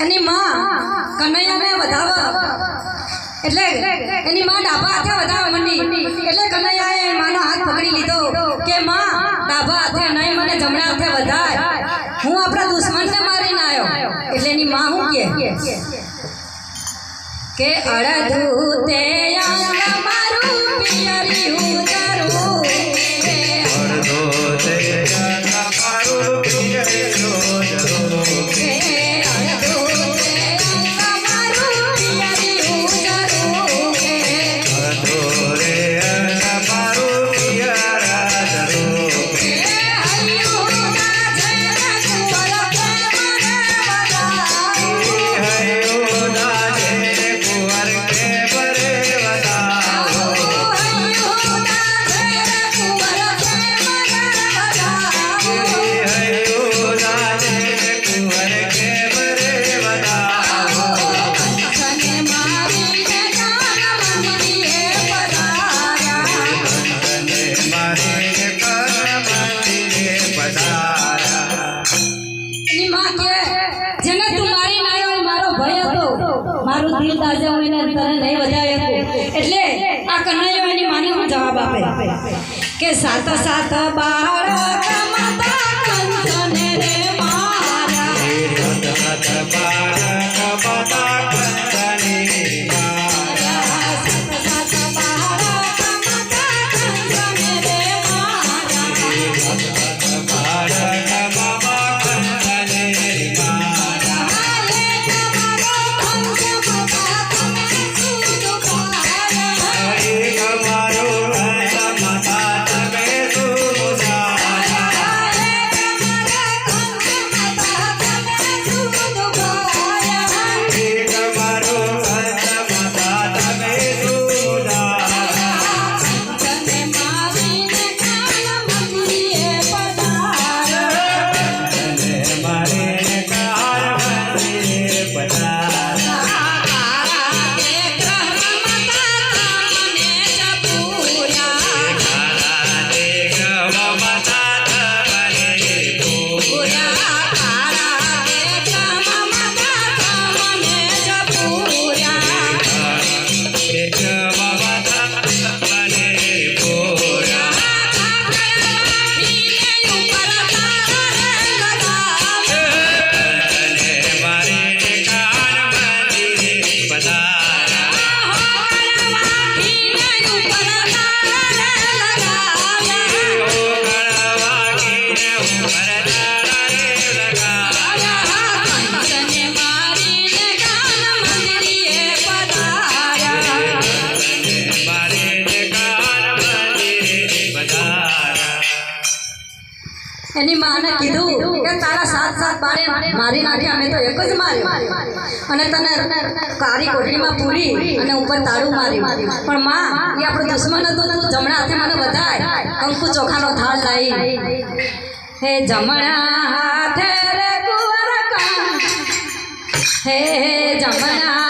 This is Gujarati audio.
એની માં કનૈયાને વધાવા એટલે એની માં ડાબા હાથે વધારે મંડી. એટલે કનૈયાએ માનો હાથ પકડી લીધો કે, માં ડાબા હાથે નહીં, મને જમણા હાથે વધાય હું આપણા દુશ્મનને મારીને આવ્યો એટલે એની માં હું કે કે, અડધું તે મારું પિયરી ઉતરું દાજે તને નહીં વધાવી એટલે આ કનૈયો એની માને જવાબ આપે. કે સાત સાત બાળક એની માને કીધું કે તારા સાત સાત બારે મારી નાખ્યા અમે તો એક જ માર્યો. અને તને કાળી કોઠડીમાં પૂરી અને ઉપર તારું માર્યું. પણ માં એ આપણો દુશ્મન હતો તું જમણા હાથે મને વધાય. કંકુ ચોખાનો થાળ લાવી હે જમણા હાથે રે કુંવર કાં હે જમણા